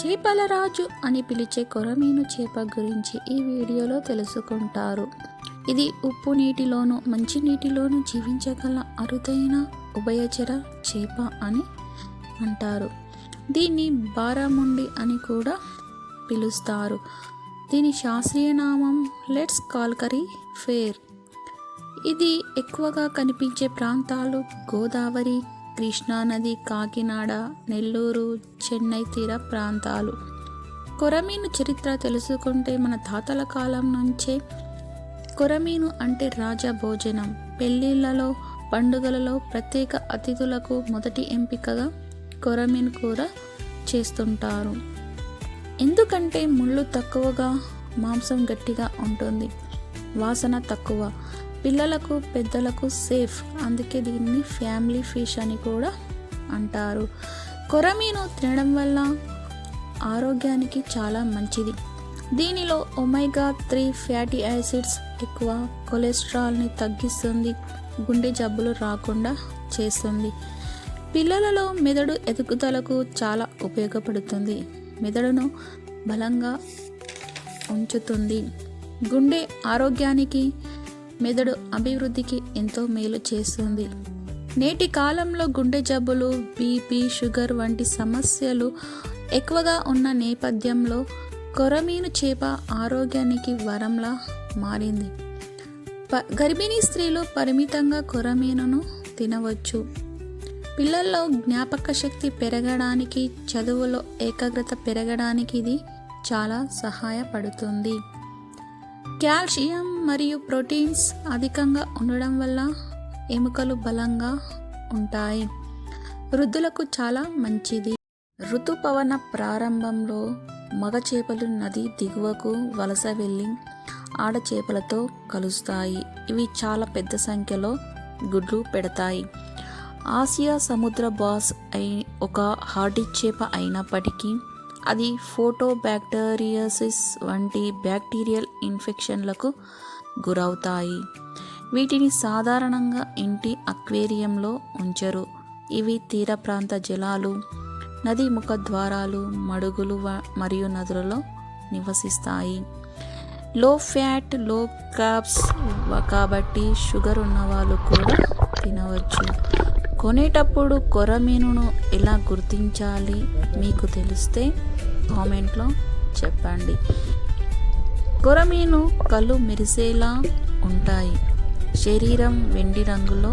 చేపల రాజు అని పిలిచే కొరమీను చేప గురించి ఈ వీడియోలో తెలుసుకుంటారు. ఇది ఉప్పు నీటిలోను మంచినీటిలోను జీవించగల అరుదైన ఉభయచర చేప అని అంటారు. దీన్ని బారాముండి అని కూడా పిలుస్తారు. దీని శాస్త్రీయ నామం లెట్స్ కాల్కరీ ఫేర్. ఇది ఎక్కువగా కనిపించే ప్రాంతాలు గోదావరి కృష్ణానది కాకినాడ నెల్లూరు చెన్నై తీర ప్రాంతాలు. కొరమీను చరిత్ర తెలుసుకుంటే మన తాతల కాలం నుంచే కొరమీను అంటే రాజా భోజనం. పెళ్ళిళ్ళలో పండుగలలో ప్రత్యేక అతిథులకు మొదటి ఎంపికగా కొరమీను కూర చేస్తుంటారు. ఎందుకంటే ముళ్ళు తక్కువగా మాంసం గట్టిగా ఉంటుంది. వాసన తక్కువ. పిల్లలకు పెద్దలకు సేఫ్. అందుకే దీన్ని ఫ్యామిలీ ఫిష్ అని కూడా అంటారు. కొరమీను తినడం వల్ల ఆరోగ్యానికి చాలా మంచిది. దీనిలో ఒమైగా త్రీ ఫ్యాటీ యాసిడ్స్ ఎక్కువ కొలెస్ట్రాల్ని తగ్గిస్తుంది గుండె జబ్బులు రాకుండా చేస్తుంది. పిల్లలలో మెదడు ఎదుగుదలకు చాలా ఉపయోగపడుతుంది. మెదడును బలంగా ఉంచుతుంది. గుండె ఆరోగ్యానికి మెదడు అభివృద్ధికి ఎంతో మేలు చేస్తుంది. నేటి కాలంలో గుండె జబ్బులు బీపీ షుగర్ వంటి సమస్యలు ఎక్కువగా ఉన్న నేపథ్యంలో కొరమీను చేప ఆరోగ్యానికి వరంలా మారింది. ప గర్భిణీ స్త్రీలు పరిమితంగా కొరమీనును తినవచ్చు. పిల్లల్లో జ్ఞాపక శక్తి పెరగడానికి చదువులో ఏకాగ్రత పెరగడానికి ఇది చాలా సహాయపడుతుంది. కాల్షియం మరియు ప్రోటీన్స్ అధికంగా ఉండడం వల్ల ఎముకలు బలంగా ఉంటాయి. వృద్ధులకు చాలా మంచిది. ఋతుపవన ప్రారంభంలో మగ చేపలు నది దిగువకు వలస వెళ్ళి ఆడ చేపలతో కలుస్తాయి. ఇవి చాలా పెద్ద సంఖ్యలో గుడ్లు పెడతాయి. ఆసియా సముద్ర బాస్ అయి ఒక హార్డీ చేప అయినప్పటికీ అది ఫోటో బ్యాక్టీరియాసిస్ వంటి బ్యాక్టీరియల్ ఇన్ఫెక్షన్లకు గురవుతాయి. వీటిని సాధారణంగా ఇంటి అక్వేరియంలో ఉంచరు. ఇవి తీర ప్రాంత జలాలు నది ముఖ ద్వారాలు మడుగులు వ- మరియు నదులలో నివసిస్తాయి. లో ఫ్యాట్లో క్యాబ్స్ కాబట్టి షుగర్ ఉన్న వాళ్ళు కూడా తినవచ్చు. కొనేటప్పుడు కొరమీనును ఎలా గుర్తించాలి మీకు తెలిస్తే కామెంట్లో చెప్పండి. కొరమీను కళ్ళు మెరిసేలా ఉంటాయి. శరీరం వెండి రంగులో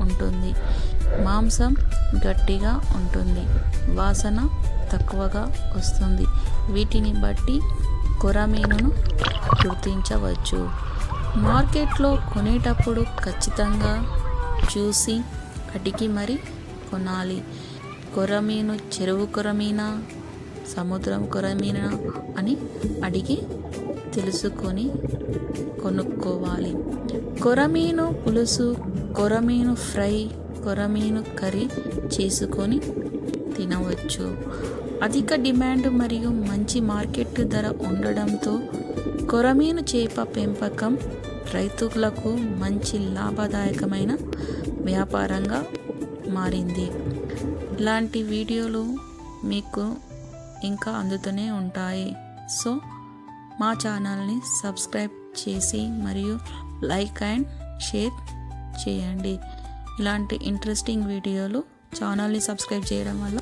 ఉంటుంది. మాంసం గట్టిగా ఉంటుంది. వాసన తక్కువగా వస్తుంది. వీటిని బట్టి కొరమీనును గుర్తించవచ్చు. మార్కెట్లో కొనేటప్పుడు ఖచ్చితంగా చూసి అడిగి మరి కొనాలి. కొరమీను చెరువు కొరమీనా సముద్రం కొరమీనా అని అడిగి తెలుసుకొని కొనుక్కోవాలి. కొరమీను పులుసు కొరమీను ఫ్రై కొరమీను కర్రీ చేసుకొని తినవచ్చు. అధిక డిమాండ్ మరియు మంచి మార్కెట్ ధర ఉండడంతో కొరమీను చేప పెంపకం రైతులకు మంచి లాభదాయకమైన వ్యాపారంగా మారింది. ఇలాంటి వీడియోలు మీకు ఇంకా అందుతూనే ఉంటాయి. సో మా ఛానల్ని సబ్స్క్రైబ్ చేసి మరియు లైక్ అండ్ షేర్ చేయండి. ఇలాంటి ఇంట్రెస్టింగ్ వీడియోలు ఛానల్ని సబ్స్క్రైబ్ చేయడం వల్ల